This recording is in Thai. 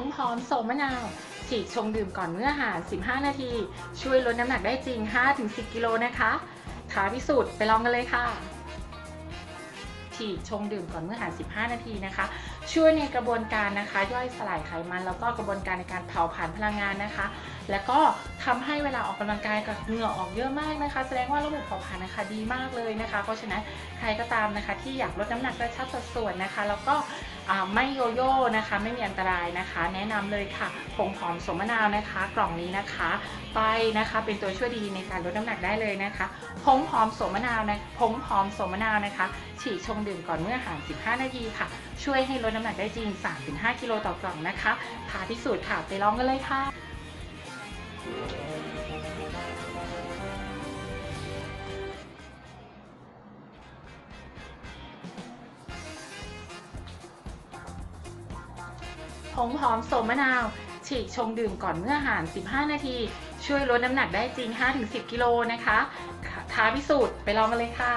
งหอมโสมมะนาวฉีกชงดื่มก่อนมื้ออาหาร 15 นาที ช่วยลดน้ำหนักได้จริง 5-10 กิโลนะคะท้าพิสูจน์ไปลองกันเลยค่ะฉีกชงดื่มก่อนเมื้ออาหาร 15 นาทีนะคะ ช่วยในกระบวนการนะคะ ย่อยสลายไขมัน แล้วก็กระบวนการในการเผาผลาญพลังงานนะคะ แล้วก็ทำให้เวลาออกกำลังกายกับเหงื่อออกเยอะมากนะคะ แสดงว่าระบบเผาผลาญนะคะดีมากเลยนะคะ เพราะฉะนั้นใครก็ตามนะคะ ที่อยากลดน้ำหนักกระชับสัดส่วนนะคะ แล้วก็ ไม่โยโย่นะคะไม่มีอันตรายนะคะ แนะนำเลยค่ะผงหอมสมะนาวนะคะ กล่องนี้นะคะไปนะคะ เป็นตัวช่วยดีในการลดน้ำหนักได้เลยนะคะผงหอมสมะนาวนะผงหอมสมะนาวนะคะ ฉีกชงดื่มก่อนเมื่ออาหาร 15 นาทีค่ะ ช่วยให้ลดน้ำหนักได้จริง 3-5 กิโลต่อกล่องนะคะท้าพิสูจน์ค่ะไปลองกันเลยค่ะ ผงหอมโสมมะนาว ฉีกชงดื่มก่อนเมื่ออาหาร 15 นาที ช่วยลดน้ำหนักได้จริง 5-10 กิโลนะคะท้าพิสูจน์ไปลองกันเลยค่ะ